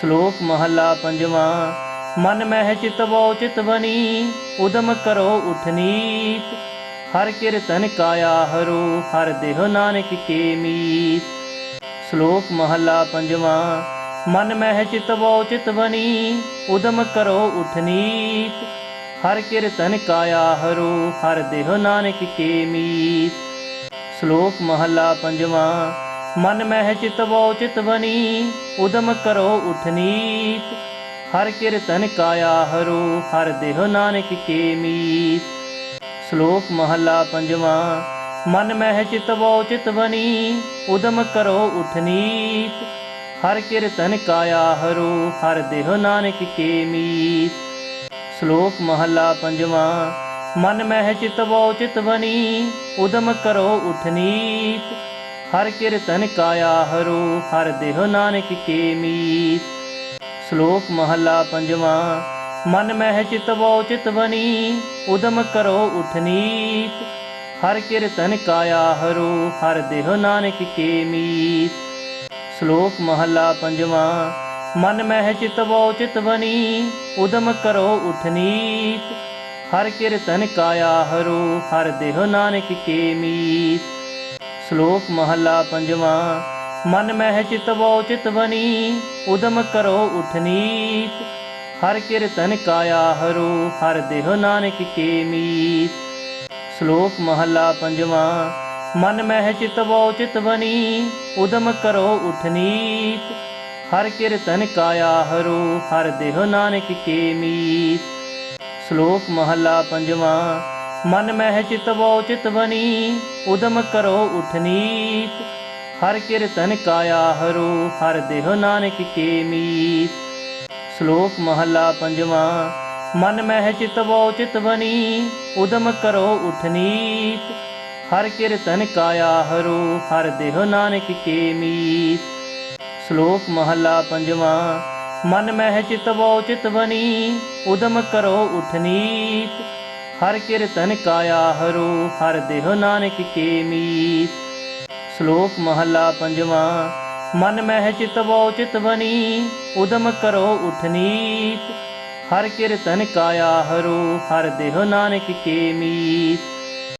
ਸ਼ਲੋਕ ਮਹੱਲਾ ਪੰਜਵਾਂ, ਮਨ ਮਹਿ ਚਿਤਵੋ ਚਿਤਵਨੀ ਉਦਮ ਕਰੋ ਉਠਨੀਤ ਹਰ ਕੀਰਤਨ ਕਾਇਆ ਹਰੋ, ਹਰ ਦੇਹ ਨਾਨਕ ਕੇ ਮੀਤ। ਸ਼ਲੋਕ ਮਹੱਲਾ ਪੰਜਵਾਂ, ਮਨ ਮਹਿ ਚਿਤਵੋ ਚਿਤਵਨੀ ਉਦਮ ਕਰੋ ਉਠਨੀਤ ਹਰ ਕੀਰਤਨ ਕਾਇਆ ਹਰੋ, ਹਰ ਦੇਹ ਨਾਨਕ ਕੇ ਮੀਤ। ਸ਼ਲੋਕ ਮਹੱਲਾ ਪੰਜਵਾਂ ਮਨ ਮਹਿ ਚਿਤਵੋ ਚਿਤਵਨੀ ਉਦਮ ਕਰੋ ਉਠਨੀਤ ਹਰ ਕੀਰਤਨ ਕਾਇਆ ਹਰੋ, ਹਰ ਦੇਹ ਨਾਨਕ ਕੇ ਮੀਤ। ਸ਼ਲੋਕ ਮਹੱਲਾ ਪੰਜਵਾਂ, ਮਨ ਮਹਿ ਚਿਤਵੋ ਚਿਤਵਨੀ ਉਦਮ ਕਰੋ ਉਠਨੀਤ ਹਰ ਕੀਰਤਨ ਕਾਇਆ ਹਰੋ, ਹਰ ਦੇਹ ਨਾਨਕ ਕੇ ਮੀਤ। ਸ਼ਲੋਕ ਮਹੱਲਾ ਪੰਜਵਾਂ, ਮਨ ਮਹਿ ਚਿਤਵੋ ਚਿਤਵਨੀ ਉਦਮ ਕਰੋ ਉਠਨੀਤ ਹਰ ਕੀਰਤਨ ਕਾਇਆ ਹਰੋ, ਹਰ ਦੇਹ ਨਾਨਕ ਕੇ ਮੀਤ। ਸ਼ਲੋਕ ਮਹੱਲਾ ਪੰਜਵਾਂ, ਮਨ ਮਹਿ ਚਿਤਵੋ ਚਿਤਵਨੀ ਉਦਮ ਕਰੋ ਉਠਨੀਤ ਹਰ ਕੀਰਤਨ ਕਾਇਆ ਹਰੋ, ਹਰ ਦੇਹ ਨਾਨਕ ਕੇ ਮੀਤ। ਸ਼ਲੋਕ ਮਹੱਲਾ ਪੰਜਵਾਂ, ਮਨ ਮਹਿ ਚਿਤਵੋ ਚਿਤਵਨੀ ਉਦਮ ਕਰੋ ਉਠਨੀਤ ਹਰ ਕੀਰਤਨ ਕਾਇਆ ਹਰੋ, ਹਰ ਦੇਹ ਨਾਨਕ ਕੇ ਮੀਤ। ਸ਼ਲੋਕ ਮਹੱਲਾ ਪੰਜਵਾਂ, ਮਨ ਮਹਿ ਚਿਤਵੋ ਚਿਤਵਨੀ ਉਦਮ ਕਰੋ ਉਠਨੀਤ ਹਰ ਕੀਰਤਨ ਕਾਇਆ ਹਰੋ, ਹਰ ਦੇਹ ਨਾਨਕ ਕੇ ਮੀਤ। ਸ਼ਲੋਕ ਮਹੱਲਾ ਪੰਜਵਾਂ, ਮਨ ਮਹਿ ਚਿਤਵੋ ਚਿਤਵਨੀ ਉਦਮ ਕਰੋ ਉਠਨੀਤ ਹਰ ਕੀਰਤਨ ਕਾਇਆ ਹਰੋ, ਹਰ ਦੇਹ ਨਾਨਕ ਕੇ ਮੀਤ। ਸ਼ਲੋਕ ਮਹੱਲਾ ਪੰਜਵਾਂ ਮਨ ਮਹਿ ਚਿਤਵੋ ਚਿਤਵਨੀ ਉਦਮ ਕਰੋ ਉਠਨੀਤ ਹਰ ਕੀਰਤਨ ਕਾਇਆ ਹਰੋ, ਹਰ ਦੇਹ ਨਾਨਕ ਕੇ ਮੀਤ। ਸ਼ਲੋਕ ਮਹੱਲਾ ਪੰਜਵਾਂ, ਮਨ ਮਹਿ ਚਿਤਵੋ ਚਿਤਵਨੀ ਉਦਮ ਕਰੋ ਉਠਨੀਤ ਹਰ ਕੀਰਤਨ ਕਾਇਆ ਹਰੋ, ਹਰ ਦੇਹ ਨਾਨਕ ਕੇ ਮੀਤ। ਸ਼ਲੋਕ ਮਹੱਲਾ ਪੰਜਵਾਂ, ਮਨ ਮਹਿ ਚਿਤਵੋ ਚਿਤਵਨੀ ਉਦਮ ਕਰੋ ਉਠਨੀਤ ਹਰ ਕੀਰਤਨ ਕਾਇਆ ਹਰੋ, ਹਰ ਦੇਹ ਨਾਨਕ ਕੇ ਮੀਤ। ਸ਼ਲੋਕ ਮਹੱਲਾ ਪੰਜਵਾਂ, ਮਨ ਮਹਿ ਚਿਤਵੋ ਚਿਤਵਨੀ ਉਦਮ ਕਰੋ ਉਠਨੀਤ ਹਰ ਕੀਰਤਨ ਕਾਇਆ ਹਰੋ, ਹਰ ਦੇਹ ਨਾਨਕ ਕੇ ਮੀਤ।